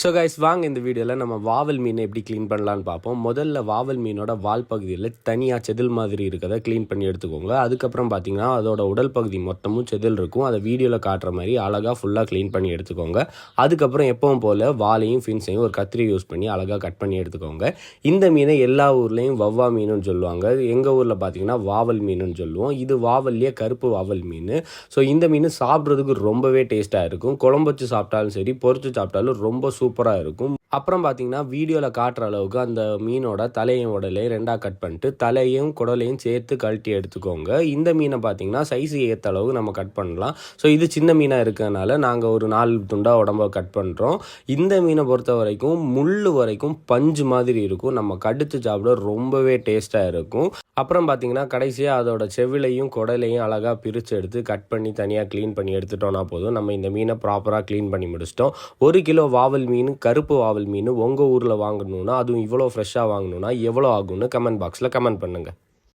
So guys வாங்க இந்த வீடியோவில் நம்ம வாவல் மீனை எப்படி க்ளீன் பண்ணலான்னு பார்ப்போம். முதல்ல வாவல் மீனோட வால் பகுதியில் தனியாக செதில் மாதிரி இருக்கிறத க்ளீன் பண்ணி எடுத்துக்கோங்க. அதுக்கப்புறம் பார்த்தீங்கன்னா அதோட உடல் பகுதி மொத்தமும் செதில் இருக்கும். அதை வீடியோவில் காட்டுற மாதிரி அழகாக ஃபுல்லாக க்ளீன் பண்ணி எடுத்துக்கோங்க. அதுக்கப்புறம் எப்பவும் போல் வாலையும் ஃபின்ஸையும் ஒரு கத்திரி யூஸ் பண்ணி அழகாக கட் பண்ணி எடுத்துக்கோங்க. இந்த மீனை எல்லா ஊர்லேயும் வவ்வா மீனுன்னு சொல்லுவாங்க. எங்கள் ஊரில் பார்த்தீங்கன்னா வாவல் மீனுன்னு சொல்லுவோம். இது வாவல்லையே கருப்பு வாவல் மீன். ஸோ இந்த மீன் சாப்பிட்றதுக்கு ரொம்பவே டேஸ்ட்டாக இருக்கும். குழம்பு வச்சு சாப்பிட்டாலும் சரி பொறிச்சு சாப்பிட்டாலும் ரொம்ப சூப்பராக இருக்கும் அப்புறம் பார்த்தீங்கன்னா வீடியோவில் காட்டுற அளவுக்கு அந்த மீனோட தலையும் உடலையும் ரெண்டாக கட் பண்ணிட்டு தலையும் குடலையும் சேர்த்து கழட்டி எடுத்துக்கோங்க. இந்த மீனை பார்த்தீங்கன்னா சைஸ் ஏற்ற அளவுக்கு நம்ம கட் பண்ணலாம். ஸோ இது சின்ன மீனாக இருக்கிறதுனால நாங்கள் ஒரு நாலு துண்டாக உடம்ப கட் பண்ணுறோம் இந்த மீனை பொறுத்த வரைக்கும் முள் வரைக்கும் பஞ்சு மாதிரி இருக்கும். நம்ம கடித்து சாப்பிட ரொம்பவே டேஸ்ட்டாக இருக்கும். அப்புறம் பார்த்தீங்கன்னா கடைசியாக அதோட செவிலையும் குடலையும் அழகாக பிரித்து எடுத்து கட் பண்ணி தனியாக க்ளீன் பண்ணி எடுத்துட்டோம்னா போதும். நம்ம இந்த மீனை ப்ராப்பராக க்ளீன் பண்ணி முடிச்சிட்டோம். ஒரு கிலோ வாவல் மீன் கருப்பு வாவல் மீன் உங்கள் ஊரில் வாங்கணுன்னா அதுவும் இவ்வளோ ஃப்ரெஷ்ஷாக வாங்கணுன்னா எவ்வளோ ஆகும்னு கமெண்ட் பாக்ஸில் கமெண்ட் பண்ணுங்கள்